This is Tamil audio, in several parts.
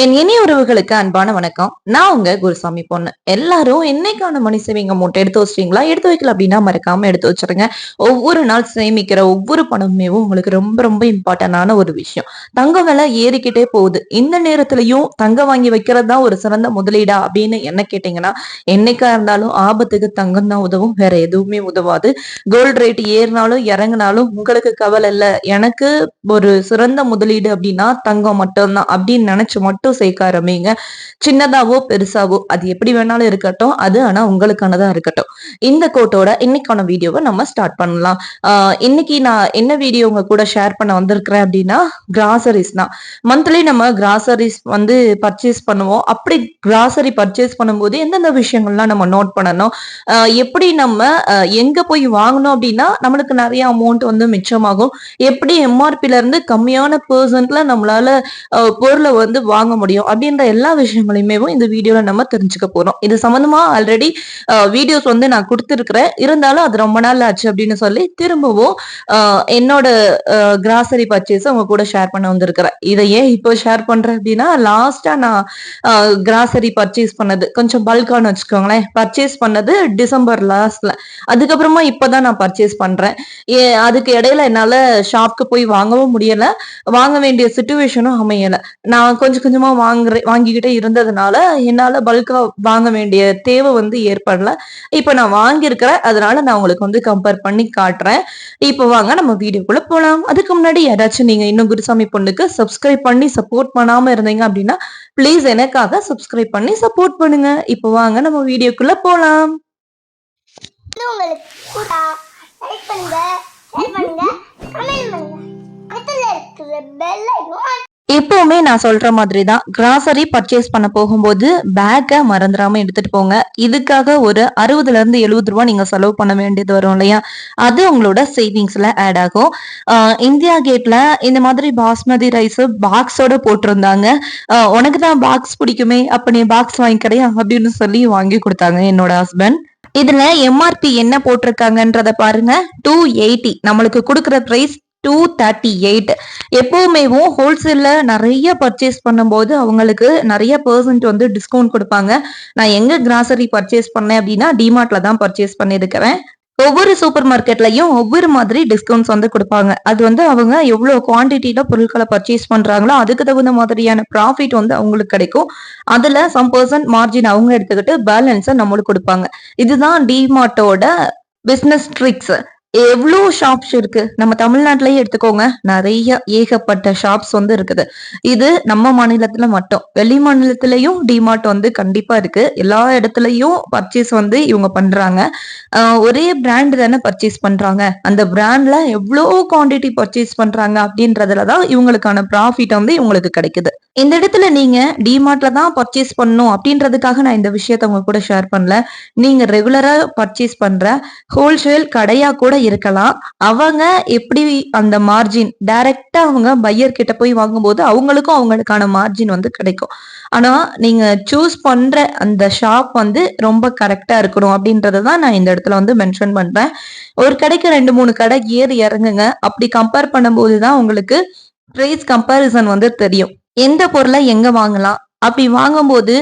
என் இனிய உறவுகளுக்கு அன்பான வணக்கம். நான் உங்க குருசாமி பொண்ணு. எல்லாரும் என்னைக்கான மணி சேவிங் அமௌண்ட் எடுத்து வச்சிட்டீங்களா? எடுத்து வைக்கல அப்படின்னா மறக்காம எடுத்து வச்சிருங்க. ஒவ்வொரு நாள் சேமிக்கிற ஒவ்வொரு பணமுமே உங்களுக்கு ரொம்ப ரொம்ப இம்பார்ட்டன்டான ஒரு விஷயம். தங்க விலை ஏறிக்கிட்டே போகுது. இந்த நேரத்திலையும் தங்க வாங்கி வைக்கிறது தான் ஒரு சிறந்த முதலீடா அப்படின்னு என்ன கேட்டீங்கன்னா என்னைக்கா இருந்தாலும் ஆபத்துக்கு தங்கம் தான் உதவும். வேற எதுவுமே உதவாது. கோல்டு ரேட் ஏறினாலும் இறங்கினாலும் உங்களுக்கு கவலை இல்லை. எனக்கு ஒரு சிறந்த முதலீடு அப்படின்னா தங்கம் மட்டும்தான் அப்படின்னு நினைச்சு மட்டும் சேர்க்க ஆரம்பிங்க. சின்னதாவோ பெருசாவோ அது எப்படி வேணாலும் இருக்கட்டும். அது ஆனா உங்களுக்கானதா இருக்கட்டும். இந்த கோட்டோட இன்னைக்கான வீடியோவை நம்ம ஸ்டார்ட் பண்ணலாம். ஆஹ் இன்னைக்கு நான் என்ன வீடியோ உங்க கூட ஷேர் பண்ண வந்திருக்கிறேன் அப்படின்னா கிராசரிஸ் தான். மந்த்லி நம்ம கிராசரிஸ் வந்து பர்ச்சேஸ் பண்ணுவோம். அப்படி கிராசரி பர்ச்சேஸ் பண்ணும்போது எந்தெந்த விஷயங்கள்லாம் நம்ம நோட் பண்ணணும்? எப்படி நம்ம எங்க போய் வாங்கணும் அப்படின்னா நம்மளுக்கு நிறைய அமௌண்ட் வந்து மிச்சமாகும். எப்படி எம்ஆர்பில இருந்து கம்மியான பெர்சன்ட்ல நம்மளால பொருளை வந்து வாங்க முடியும் அப்படின்ற எல்லா விஷயங்களையுமே இந்த வீடியோல நம்ம தெரிஞ்சுக்க போறோம். இது சம்பந்தமா ஆல்ரெடி வீடியோஸ் வந்து நான் கொடுத்துருக்கிறேன். இருந்தாலும் அது ரொம்ப நாள் ஆச்சு அப்படின்னு சொல்லி திரும்பவும் என்னோட கிராசரி பர்ச்சேஸ் உங்க கூட ஷேர் பண்ண வந்திருக்கிறேன். இதை ஏன் இப்போ ஷேர் பண்றேன் அப்படின்னா லாஸ்டா நான் கிராசரி பர்ச்சேஸ் பண்ணது. கொஞ்சம் பல்கான்னு வச்சுக்கோங்களேன். பர்ச்சேஸ் பண்ணது டிசம்பர் லாஸ்ட்ல அதுக்கப்புறமா இப்பதான் நான் பர்ச்சேஸ் பண்றேன். அதுக்கு இடையில என்னால ஷாப்க்கு போய் வாங்கவும் முடியல. வாங்க வேண்டிய சுச்சுவேஷனும் அமையல. நான் கொஞ்சம் கொஞ்சமா வாங்குறேன் வாங்கிக்கிட்டே இருந்ததுனால என்னால பல்கா வாங்க வேண்டிய தேவை வந்து ஏற்படல. இப்ப நான் வாங்கியிருக்கிறேன். அதனால நான் உங்களுக்கு வந்து கம்பேர் பண்ணி காட்டுறேன். இப்போ வாங்க நம்ம வீடியோக்குள்ள போலாம். அதுக்கு முன்னாடி யாராச்சும் நீங்க இன்னும் குருசாமி பொண்ணுக்கு சப்ஸ்கிரைப் பண்ணி சப்போர்ட் பண்ணாம இருந்தீங்க அப்படின்னா ப்ளீஸ் எனக்காக சப்ஸ்கிரைப் பண்ணி சப்போர்ட் பண்ணுங்க. இப்போ வாங்க நம்ம வீடியோக்குள்ள போலாம். லைக் பண்ணுங்க ஷேர் பண்ணுங்க கமெண்ட் பண்ணுங்க. பக்கத்துல இருக்கிற பெல் எப்பவுமே நான் சொல்ற மாதிரி தான் கிராசரி பர்ச்சேஸ் பண்ண போகும்போது பேக்கை மறந்துடாம எடுத்துட்டு போங்க. இதுக்காக ஒரு அறுபதுல இருந்து எழுபது ரூபா நீங்க செலவு பண்ண வேண்டியது வரும் இல்லையா? அது உங்களோட சேவிங்ஸ்ல ஆட் ஆகும். இந்தியா கேட்ல இந்த மாதிரி பாஸ்மதி ரைஸ் பாக்ஸோட போட்டிருந்தாங்க. உனக்கு தான் பாக்ஸ் பிடிக்குமே அப்ப நீ பாக்ஸ் வாங்கிக்கடையா அப்படின்னு சொல்லி வாங்கி கொடுத்தாங்க என்னோட ஹஸ்பண்ட் இதுல எம்ஆர்பி என்ன போட்டிருக்காங்கன்றத பாருங்க. டூ எயிட்டி நம்மளுக்கு கொடுக்குற பிரைஸ் டூ தேர்ட்டி எயிட் எப்போவுமேவும் ஹோல்சேலில் நிறைய பர்ச்சேஸ் பண்ணும்போது அவங்களுக்கு நிறைய பர்சன்ட் வந்து டிஸ்கவுண்ட் கொடுப்பாங்க. நான் எங்கே கிராசரி பர்ச்சேஸ் பண்ணேன் அப்படின்னா டிமார்ட்ல தான் பர்ச்சேஸ் பண்ணியிருக்கிறேன் ஒவ்வொரு சூப்பர் மார்க்கெட்லையும் ஒவ்வொரு மாதிரி டிஸ்கவுண்ட்ஸ் வந்து கொடுப்பாங்க. அது வந்து அவங்க எவ்வளோ குவான்டிட்டியில பொருட்களை பர்ச்சேஸ் பண்றாங்களோ அதுக்கு தகுந்த மாதிரியான ப்ராஃபிட் வந்து அவங்களுக்கு கிடைக்கும். அதுல சம் பர்சன்ட் மார்ஜின் அவங்க எடுத்துக்கிட்டு பேலன்ஸை நம்மளுக்கு கொடுப்பாங்க. இதுதான் டிமார்ட்டோட பிஸ்னஸ் ட்ரிக்ஸ் எவ்வளோ ஷாப்ஸ் இருக்கு? நம்ம தமிழ்நாட்டிலேயே எடுத்துக்கோங்க. நிறைய ஏகப்பட்ட ஷாப்ஸ் வந்து இருக்குது. இது நம்ம மாநிலத்துல மட்டும். வெளி மாநிலத்திலையும் டிமார்ட் வந்து கண்டிப்பா இருக்கு. எல்லா இடத்துலயும் பர்ச்சேஸ் வந்து இவங்க பண்றாங்க. ஒரே பிராண்ட் தானே பர்ச்சேஸ் பண்றாங்க. அந்த பிராண்ட்ல எவ்வளோ குவாண்டிட்டி பர்ச்சேஸ் பண்றாங்க அப்படின்றதுல தான் இவங்களுக்கான ப்ராஃபிட் வந்து இவங்களுக்கு கிடைக்குது. இந்த இடத்துல நீங்க டிமார்ட்ல தான் பர்ச்சேஸ் பண்ணணும் அப்படின்றதுக்காக நான் இந்த விஷயத்த உங்க கூட ஷேர் பண்ணல. நீங்க ரெகுலரா பர்ச்சேஸ் பண்ற ஹோல்சேல் கடையா கூட இருக்கலாம். அவங்க எப்படி அந்த மார்ஜின் டைரக்டா அவங்க பையர் கிட்ட போய் வாங்கும்போது அவங்களுக்கும் அவங்களுக்கான மார்ஜின் வந்து கிடைக்கும். ஆனா நீங்க சூஸ் பண்ற அந்த ஷாப் வந்து ரொம்ப கரெக்டா இருக்கணும் அப்படின்றத தான் நான் இந்த இடத்துல வந்து மென்ஷன் பண்றேன். ஒரு கடைக்கு ரெண்டு மூணு கடை ஏறி இறங்குங்க. அப்படி கம்பேர் பண்ணும்போது தான் உங்களுக்கு ப்ரைஸ் கம்பேரிசன் வந்து தெரியும். எந்த பொருளை எங்க வாங்கலாம்? அப்படி வாங்கும்போது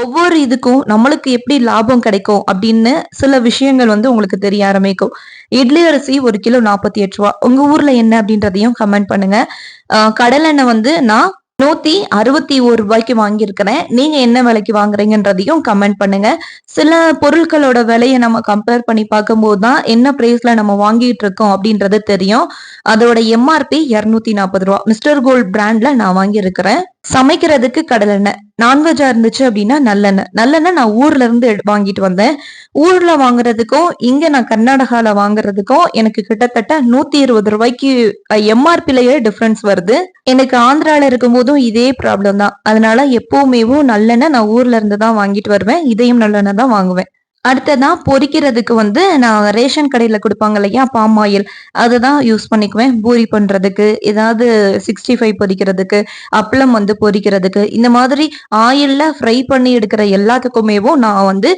ஒவ்வொரு இதுக்கும் நம்மளுக்கு எப்படி லாபம் கிடைக்கும் அப்படின்னு சில விஷயங்கள் வந்து உங்களுக்கு தெரிய ஆரம்பிக்கும். இட்லி அரிசி ஒரு கிலோ நாற்பத்தி எட்டு ரூபா. உங்க ஊர்ல என்ன அப்படின்றதையும் கமெண்ட் பண்ணுங்க. கடலெண்ணெய் வந்து நான் நூத்தி அறுபத்தி ஒரு ரூபாய்க்கு வாங்கியிருக்கிறேன். நீங்க என்ன விலைக்கு வாங்குறீங்கன்றதையும் கமெண்ட் பண்ணுங்க. சில பொருட்களோட விலையை நம்ம கம்பேர் பண்ணி பார்க்கும்போது தான் என்ன பிரைஸ்ல நம்ம வாங்கிட்டு இருக்கோம் அப்படின்றது தெரியும். அதோட எம்ஆர்பி இருநூத்தி நாற்பது ரூபா. மிஸ்டர் கோல்ட் பிராண்ட்ல நான் வாங்கியிருக்கிறேன். சமைக்கிறதுக்கு கடலெண்ணெய் நான்வெஜ்ஜா இருந்துச்சு அப்படின்னா நல்லெண்ணெய் நல்லெண்ணெய் நான் ஊர்ல இருந்து வாங்கிட்டு வந்தேன். ஊர்ல வாங்குறதுக்கும் இங்க நான் கர்நாடகால வாங்குறதுக்கும் எனக்கு கிட்டத்தட்ட நூத்தி இருபது ரூபாய்க்கு எம்ஆர்பிலேயே டிஃபரன்ஸ் வருது. எனக்கு ஆந்திரால இருக்கும்போதும் இதே ப்ராப்ளம் தான். அதனால எப்பவுமேவும் நல்லெண்ணெய் நான் ஊர்ல இருந்து தான் வாங்கிட்டு வருவேன். இதையும் நல்லெண்ணெய் தான் வாங்குவேன். அடுத்ததான் பொரிக்கிறதுக்கு வந்து நான் ரேஷன் கடையில் கொடுப்பாங்க இல்லையா பாம் ஆயில் அதுதான் யூஸ் பண்ணிக்குவேன். பூரி பண்ணுறதுக்கு ஏதாவது சிக்ஸ்டி ஃபைவ் பொரிக்கிறதுக்கு அப்பளம் வந்து பொரிக்கிறதுக்கு இந்த மாதிரி ஆயிலில் ஃப்ரை பண்ணி எடுக்கிற எல்லாத்துக்குமேவும் நான் வந்து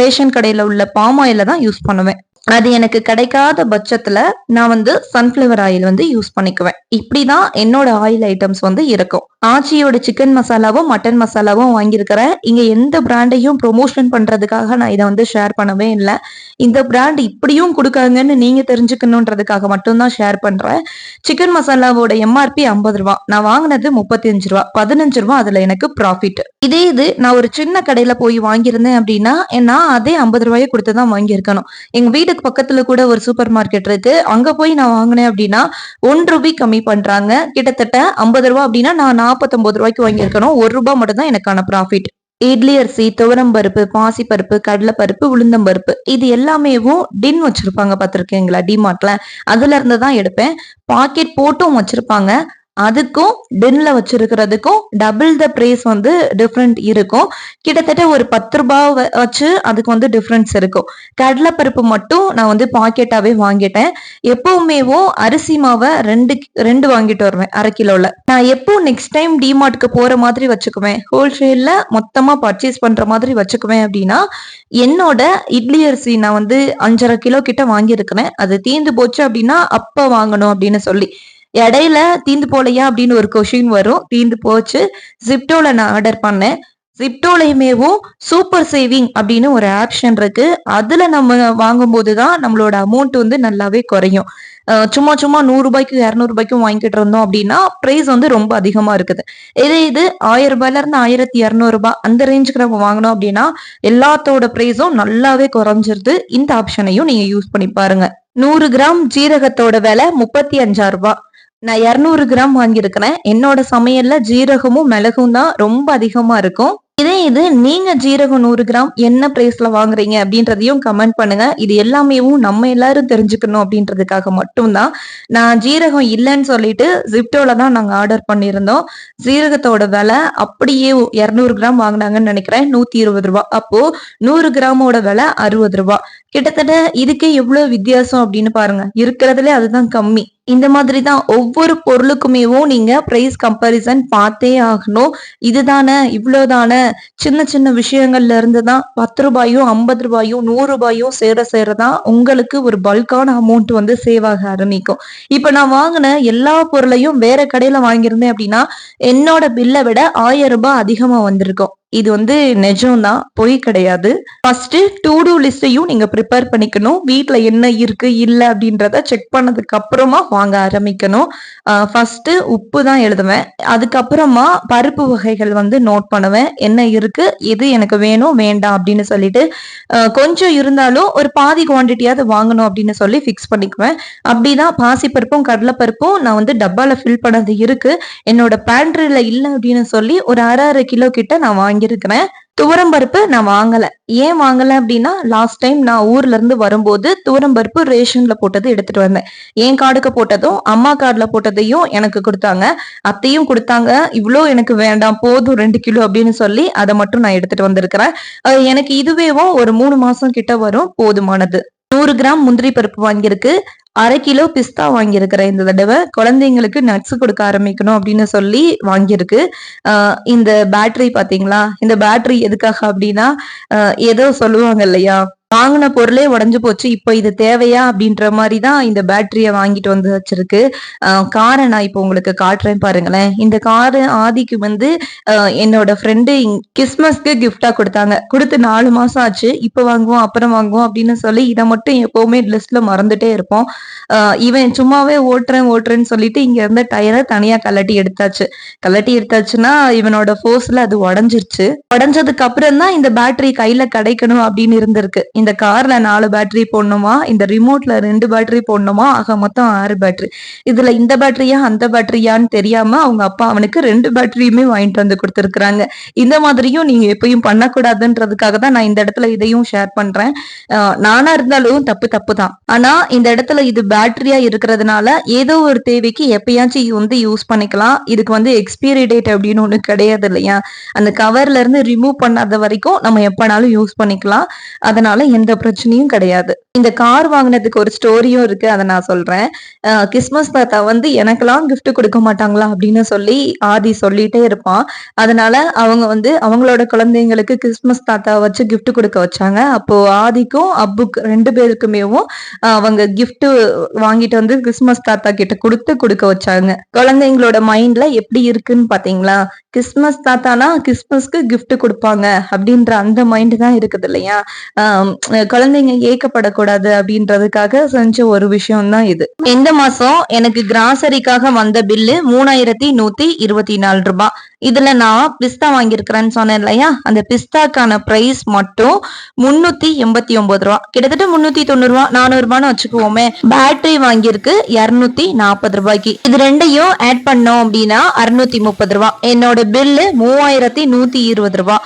ரேஷன் கடையில் உள்ள பாம் ஆயில தான் யூஸ் பண்ணுவேன். அது எனக்கு கிடைக்காத பட்சத்துல நான் வந்து சன்ஃபிளவர் ஆயில் வந்து யூஸ் பண்ணிக்குவேன். இப்படிதான் என்னோட ஆயில் ஐட்டம்ஸ் வந்து இருக்கும். ஆச்சியோட சிக்கன் மசாலாவும் மட்டன் மசாலாவும் வாங்கியிருக்கிறேன். இங்க எந்த பிராண்டையும் ப்ரொமோஷன் பண்றதுக்காக நான் இதை வந்து ஷேர் பண்ணவே இல்லை. இந்த பிராண்ட் இப்படியும் கொடுக்காங்கன்னு நீங்க தெரிஞ்சுக்கணுன்றதுக்காக மட்டும்தான் ஷேர் பண்றேன். சிக்கன் மசாலாவோட எம்ஆர்பி ஐம்பது ரூபா. நான் வாங்கினது முப்பத்தி அஞ்சு ரூபா. பதினஞ்சு ரூபா அதுல எனக்கு ப்ராஃபிட் இதே இது நான் ஒரு சின்ன கடையில போய் வாங்கியிருந்தேன் அப்படின்னா நான் அதே ஐம்பது ரூபாயை கொடுத்து தான் வாங்கியிருக்கணும். எங்க வீட்டுக்கு பக்கத்துல கூட ஒரு சூப்பர் மார்க்கெட் இருக்கு. அங்க போய் நான் வாங்கினேன் அப்படின்னா ஒன் ரூபாய் கம்மி பண்றாங்க. கிட்டத்தட்ட ஐம்பது ரூபா அப்படின்னா நான் நாற்பத்தொன்பது ரூபாய்க்கு வாங்கியிருக்கணும். ஒரு ரூபாய் மட்டும் தான் எனக்கான ப்ராஃபிட் இட்லி அரிசி துவரம் துவரம்பருப்பு பாசிப்பருப்பு கடலைப்பருப்பு உளுந்தம்பருப்பு இது எல்லாமேவும் டின் வச்சிருப்பாங்க பார்த்துருக்கீங்களா டிமார்ட்ல. அதுல இருந்து தான் எடுப்பேன். பாக்கெட் போட்டும் வச்சிருப்பாங்க. அதுக்கும் டின்ல வச்சிருக்கிறதுக்கும் டபுள் த பிரைஸ் வந்து டிஃப்ரெண்ட் இருக்கும். கிட்டத்தட்ட ஒரு பத்து ரூபாய் வச்சு அதுக்கு வந்து டிஃப்ரென்ஸ் இருக்கும். கடலைப்பருப்பு மட்டும் நான் வந்து பாக்கெட்டாவே வாங்கிட்டேன். எப்பவுமேவோ அரிசி மாவை ரெண்டு ரெண்டு வாங்கிட்டு வருவேன் அரை கிலோல. நான் எப்போ நெக்ஸ்ட் டைம் டிமார்ட்க்கு போற மாதிரி வச்சுக்குவேன். ஹோல்சேல்ல மொத்தமா பர்ச்சேஸ் பண்ற மாதிரி வச்சுக்குவேன் அப்படின்னா என்னோட இட்லி அரிசி நான் வந்து அஞ்சரை கிலோ கிட்ட வாங்கியிருக்கிறேன். அது தீந்து போச்சு அப்படின்னா அப்ப வாங்கணும் அப்படின்னு சொல்லி. இடையில தீந்து போலையா அப்படின்னு ஒரு கொஷின் வரும். தீந்து போச்சு. ஜிப்டோல நான் ஆர்டர் பண்ணேன். ஜிப்டோலையுமேவும் சூப்பர் சேவிங் அப்படின்னு ஒரு ஆப்ஷன் இருக்கு. அதுல நம்ம வாங்கும்போது தான் நம்மளோட அமௌண்ட் வந்து நல்லாவே குறையும். சும்மா சும்மா நூறு ரூபாய்க்கு இரநூறு ரூபாய்க்கும் வாங்கிட்டு இருந்தோம் அப்படின்னா பிரைஸ் வந்து ரொம்ப அதிகமா இருக்குது. இதே இது ஆயிரம் ரூபாயில இருந்து ஆயிரத்தி இரநூறு ரூபாய் அந்த ரேஞ்சுக்கு நம்ம வாங்கினோம் அப்படின்னா எல்லாத்தோட பிரைஸும் நல்லாவே குறைஞ்சிருது. இந்த ஆப்ஷனையும் நீங்க யூஸ் பண்ணி பாருங்க. நூறு கிராம் ஜீரகத்தோட விலை முப்பத்தி அஞ்சாயிரம் ரூபாய். நான் இருநூறு கிராம் வாங்கியிருக்கிறேன். என்னோட சமையல்ல ஜீரகமும் மிளகும் தான் ரொம்ப அதிகமா இருக்கும். இதே இது நீங்க ஜீரகம் நூறு கிராம் என்ன பிரைஸ்ல வாங்குறீங்க அப்படின்றதையும் கமெண்ட் பண்ணுங்க. இது எல்லாமேவும் நம்ம எல்லாரும் தெரிஞ்சுக்கணும் அப்படின்றதுக்காக மட்டும்தான். நான் ஜீரகம் இல்லைன்னு சொல்லிட்டு ஜிப்டோல தான் நாங்க ஆர்டர் பண்ணியிருந்தோம். ஜீரகத்தோட விலை அப்படியே இருநூறு கிராம் வாங்கினாங்கன்னு நினைக்கிறேன். நூத்தி இருபது ரூபா. அப்போ நூறு கிராமோட விலை அறுபது ரூபா. கிட்டத்தட்ட இதுக்கே எவ்வளவு வித்தியாசம் அப்படின்னு பாருங்க. இருக்கிறதுல அதுதான் கம்மி. இந்த மாதிரி தான் ஒவ்வொரு பொருளுக்குமேவும் நீங்க பிரைஸ் கம்பேரிசன் பார்த்தே ஆகணும். இதுதானே இவ்வளவுதானே சின்ன சின்ன விஷயங்கள்ல இருந்து தான் பத்து ரூபாயும் ஐம்பது ரூபாயும் நூறு ரூபாயும் சேர சேரதான் உங்களுக்கு ஒரு பல்கான அமௌண்ட் வந்து சேவ் ஆக ஆரம்பிக்கும். இப்ப நான் வாங்கின எல்லா பொருளையும் வேற கடையில வாங்கியிருந்தேன் அப்படின்னா என்னோட பில்லை விட ஆயிரம் ரூபாய் அதிகமா வந்திருக்கும். இது வந்து நிஜம்தான் பொய் கிடையாது. ஃபர்ஸ்ட் டூ டூ லிஸ்டையும் நீங்க ப்ரிப்பேர் பண்ணிக்கணும். வீட்டில் என்ன இருக்கு இல்ல அப்படின்றத செக் பண்ணதுக்கு அப்புறமா வாங்க ஆரம்பிக்கணும். ஃபர்ஸ்ட் உப்பு தான் எழுதுவேன். அதுக்கப்புறமா பருப்பு வகைகள் வந்து நோட் பண்ணுவேன். என்ன இருக்கு எது எனக்கு வேணும் வேண்டாம் அப்படின்னு சொல்லிட்டு கொஞ்சம் இருந்தாலும் ஒரு பாதி குவான்டிட்டியாவது வாங்கணும் அப்படின்னு சொல்லி ஃபிக்ஸ் பண்ணிக்குவேன். அப்படிதான் பாசிப்பருப்பும் கடலைப்பருப்பும் நான் வந்து டப்பால ஃபில் பண்ணது இருக்கு. என்னோட பேண்ட்ரில இல்லை அப்படின்னு சொல்லி ஒரு அரை அரை கிலோ கிட்ட நான் வாங்கியிருக்கிறேன். துவரம்பருப்பு நான் வாங்கல. ஏன் வாங்கல அப்படின்னா லாஸ்ட் டைம் நான் ஊர்ல இருந்து வரும்போது துவரம்பருப்பு ரேஷன்ல போட்டது எடுத்துட்டு வந்தேன். என் கார்டுக்கு போட்டதும் அம்மா கார்டுல போட்டதையும் எனக்கு கொடுத்தாங்க. அத்தையும் கொடுத்தாங்க. இவ்வளோ எனக்கு வேண்டாம் போதும் ரெண்டு கிலோ அப்படின்னு சொல்லி அதை மட்டும் நான் எடுத்துட்டு வந்திருக்கிறேன். எனக்கு இதுவேவும் ஒரு மூணு மாசம் கிட்ட வரும் போதுமானது. நூறு கிராம் முந்திரி பருப்பு வாங்கியிருக்கு. அரை கிலோ பிஸ்தா வாங்கியிருக்கிறேன் இந்த தடவை. குழந்தைங்களுக்கு நட்ஸ் கொடுக்க ஆரம்பிக்கணும் அப்படின்னு சொல்லி வாங்கியிருக்கு. இந்த பேட்டரி பாத்தீங்களா? இந்த பேட்டரி எதுக்காக அப்படின்னா ஏதோ சொல்லுவாங்க இல்லையா? வாங்கின பொருளே உடஞ்சு போச்சு. இப்போ இது தேவையா அப்படின்ற மாதிரி தான் இந்த பேட்டரியை வாங்கிட்டு வந்து வச்சிருக்கு. காரை நான் இப்போ உங்களுக்கு காட்டுறேன் பாருங்களேன். இந்த காரு ஆதிக்கு வந்து என்னோட ஃப்ரெண்டு கிறிஸ்மஸ்க்கு கிஃப்டா கொடுத்தாங்க. கொடுத்து நாலு மாசம் ஆச்சு. இப்போ வாங்குவோம் அப்புறம் வாங்குவோம் அப்படின்னு சொல்லி இதை மட்டும் எப்பவுமே லிஸ்ட்ல மறந்துட்டே இருப்போம். இவன் சும்மாவே ஓட்டுறேன் ஓட்டுறேன்னு சொல்லிட்டு இங்க இருந்த டயரை தனியா கலட்டி எடுத்தாச்சு. கலட்டி எடுத்தாச்சுன்னா இவனோட ஃபோர்ஸ்ல அது உடஞ்சிருச்சு. உடஞ்சதுக்கு அப்புறம் தான் இந்த பேட்டரி கையில கிடைக்கணும் அப்படின்னு இருந்திருக்கு. இந்த கார்ல நாலு பேட்டரி போடணுமா? இந்த ரிமோட்ல ரெண்டு பேட்டரி போடணுமா? ஆக மொத்தம் ஆறு பேட்டரி இதுல இந்த பேட்டரியா அந்த பேட்டரியான்னு தெரியாம அவங்க அப்பா அவனுக்கு ரெண்டு பேட்டரியுமே வாங்கிட்டு வந்து கொடுத்துருக்காங்க இந்த மாதிரியும் நீங்க எப்பயும் பண்ணக்கூடாதுன்றதுக்காக தான் நான் இந்த இடத்துல இதையும் ஷேர் பண்றேன். நானா இருந்தாலும் தப்பு தப்பு தான் ஆனா இந்த இடத்துல இது பேட்டரியா இருக்கிறதுனால ஏதோ ஒரு தேவைக்கு எப்பயாச்சும் வந்து யூஸ் பண்ணிக்கலாம். இதுக்கு வந்து எக்ஸ்பீரி டேட் அப்படின்னு ஒண்ணு கிடையாது இல்லையா? அந்த கவர்ல இருந்து ரிமூவ் பண்ணாத வரைக்கும் நம்ம எப்பனாலும் யூஸ் பண்ணிக்கலாம். அதனால எந்த பிரச்சனையும் கிடையாது. இந்த கார் வாங்கினதுக்கு ஒரு ஸ்டோரியும் இருக்கு அதை நான் சொல்றேன். கிறிஸ்மஸ் தாத்தா வந்து எனக்கெல்லாம் கிஃப்ட் கொடுக்க மாட்டாங்களா? அப்படின்னு சொல்லி ஆதி சொல்லிட்டே இருப்பான். அதனால அவங்க வந்து அவங்களோட குழந்தைங்களுக்கு கிறிஸ்மஸ் தாத்தா வச்சு கிஃப்ட் கொடுக்க வச்சாங்க. அப்போ ஆதிக்கும் அப்புக்கு ரெண்டு பேருக்குமேவும் அவங்க கிஃப்ட் வாங்கிட்டு வந்து கிறிஸ்மஸ் தாத்தா கிட்ட கொடுத்து கொடுக்க வச்சாங்க. குழந்தைங்களோட மைண்ட்ல எப்படி இருக்குன்னு பாத்தீங்களா? கிறிஸ்மஸ் தாத்தானா கிறிஸ்மஸ்க்கு கிஃப்ட் கொடுப்பாங்க அப்படின்ற அந்த மைண்ட் தான் இருக்குது இல்லையா? குழந்தைங்க ஏக்கப்படக்கூடாது அப்படின்றதுக்காக செஞ்ச ஒரு விஷயம் தான் இது. இந்த மாசம் எனக்கு கிராசரிக்காக வந்த பில்லு மூணாயிரத்தி நூத்தி இருபத்தி நாலு ரூபாய். இதுல நான் பிஸ்தா வாங்கியிருக்கிறேன்னு சொன்னேன் இல்லையா? அந்த பிஸ்தாக்கான பிரைஸ் மட்டும் முன்னூத்தி எண்பத்தி ஒன்பது ரூபா. கிட்டத்தட்ட முன்னூத்தி தொண்ணூறு ரூபா நானூறு ரூபான்னு வச்சுக்குவோமே. பேட்டரி வாங்கியிருக்கு இருநூத்தி நாற்பது ரூபாய்க்கு. இது ரெண்டையும் ஆட் பண்ணோம் அப்படின்னா அறுநூத்தி முப்பது ரூபா. என்னோட பில்லு மூவாயிரத்தி நூத்தி இருபது ரூபா.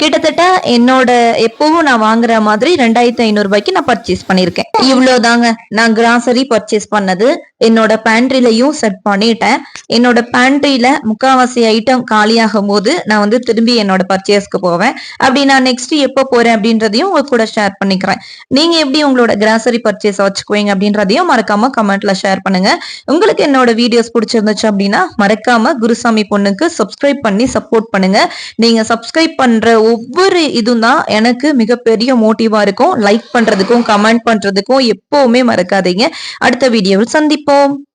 கிட்டத்தட்ட என்னோட எப்பவும் நான் வாங்குற மாதிரி ரெண்டாயிரத்தி ஐநூறு ரூபாய்க்கு நான் பர்ச்சேஸ் பண்ணிருக்கேன் இவ்வளவுதாங்க நான் கிராசரி பர்ச்சேஸ் பண்ணது. என்னோட பேண்ட்ரிலையும் செட் பண்ணிட்டேன். என்னோட பேண்ட்ரியில முக்காவாசி ஐட்டம் காலியாகும் போது நான் வந்து திரும்பி என்னோட பர்ச்சேஸ்க்கு போவேன். அப்படி நான் நெக்ஸ்ட் எப்போ போறேன் அப்படின்றதையும் உங்க கூட ஷேர் பண்ணிக்கிறேன். நீங்க எப்படி உங்களோட கிராசரி பர்ச்சேஸ் வச்சுக்குவீங்க அப்படின்றதையும் மறக்காம கமெண்ட்ல ஷேர் பண்ணுங்க. உங்களுக்கு என்னோட வீடியோஸ் பிடிச்சிருந்துச்சு அப்படின்னா மறக்காம குருசாமி பொண்ணுக்கு சப்ஸ்கிரைப் பண்ணி சப்போர்ட் பண்ணுங்க. நீங்க சப்ஸ்கிரைப் பண்ற ஒவ்வொரு இதுவும் தான் எனக்கு மிகப்பெரிய மோட்டிவா இருக்கும். லைக் பண்றதுக்கும் கமெண்ட் பண்றதுக்கும் எப்பவுமே மறக்காதீங்க. அடுத்த வீடியோவில் சந்திப்போம்.